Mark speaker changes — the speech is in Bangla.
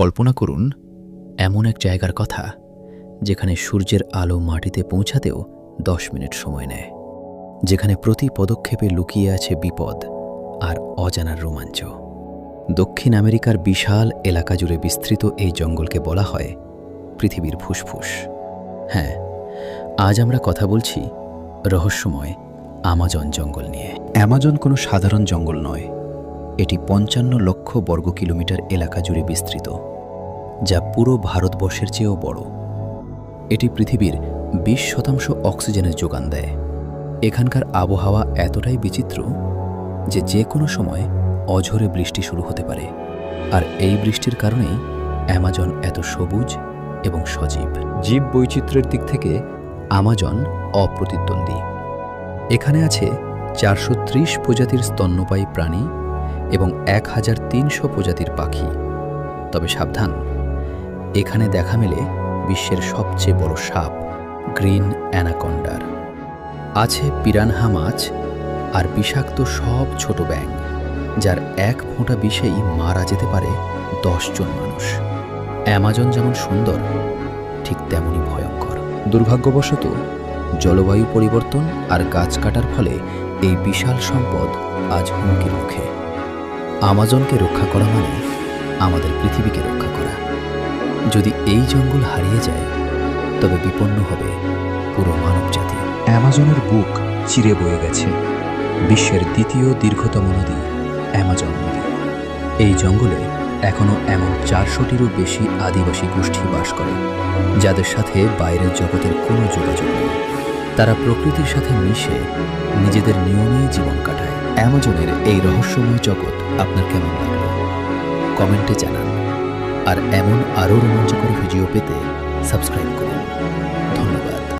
Speaker 1: কল্পনা করুন, এমন এক জায়গার কথা যেখানে সূর্যের আলো মাটিতে পৌঁছাতেও দশ মিনিট সময় নেয়, যেখানে প্রতি পদক্ষেপে লুকিয়ে আছে বিপদ আর অজানার রোমাঞ্চ। দক্ষিণ আমেরিকার বিশাল এলাকা জুড়ে বিস্তৃত এই জঙ্গলকে বলা হয় পৃথিবীর ফুসফুস। হ্যাঁ আজ আমরা কথা বলছি রহস্যময় আমাজন জঙ্গল নিয়ে। অ্যামাজন কোনো সাধারণ জঙ্গল নয়। এটি পঞ্চান্ন লক্ষ বর্গ কিলোমিটার এলাকা জুড়ে বিস্তৃত, যা পুরো ভারতবর্ষের চেয়েও বড়। এটি পৃথিবীর বিশ শতাংশ অক্সিজেনের যোগান দেয়। এখানকার আবহাওয়া এতটাই বিচিত্র যে যে কোনো সময় অঝরে বৃষ্টি শুরু হতে পারে, আর এই বৃষ্টির কারণেই অ্যামাজন এত সবুজ এবং সজীব। জীব বৈচিত্র্যের দিক থেকে আমাজন অপ্রতিদ্বন্দ্বী। এখানে আছে চারশো ত্রিশ প্রজাতির স্তন্যপায়ী প্রাণী এবং এক হাজার তিনশো প্রজাতির পাখি। তবে সাবধান, এখানে দেখা মেলে বিশ্বের সবচেয়ে বড় সাপ, গ্রিন অ্যানাকন্ডার। আছে পিরানহা মাছ আর বিষাক্ত সব ছোট ব্যাঙ, যার এক ফোঁটা বিষেই মারা যেতে পারে দশজন মানুষ। অ্যামাজন যেমন সুন্দর, ঠিক তেমনই ভয়ঙ্কর। দুর্ভাগ্যবশত, জলবায়ু পরিবর্তন আর গাছ কাটার ফলে এই বিশাল সম্পদ আজ হুমকির মুখে। আমাজনকে রক্ষা করা মানে আমাদের পৃথিবীকে রক্ষা করা। যদি এই জঙ্গল হারিয়ে যায়, তবে বিপন্ন হবে পুরো মানবজাতি। অ্যামাজনের বুক চিরে বয়ে গেছে। বিশ্বের দ্বিতীয় দীর্ঘতম নদী, অ্যামাজন নদী। এই জঙ্গলে এখনও এমন চারশোটিরও বেশি আদিবাসী গোষ্ঠী বাস করে, যাদের সাথে বাইরের জগতের কোনো যোগাযোগ নেই। তারা প্রকৃতির সাথে মিশে নিজেদের নিয়মেই জীবন কাটায় অ্যামাজনের এই রহস্যময় জগৎ আপনার কেমন লাগল? কমেন্টে জানান। আর এমন আরও রোমাঞ্চকর ভিডিও পেতে সাবস্ক্রাইব করুন।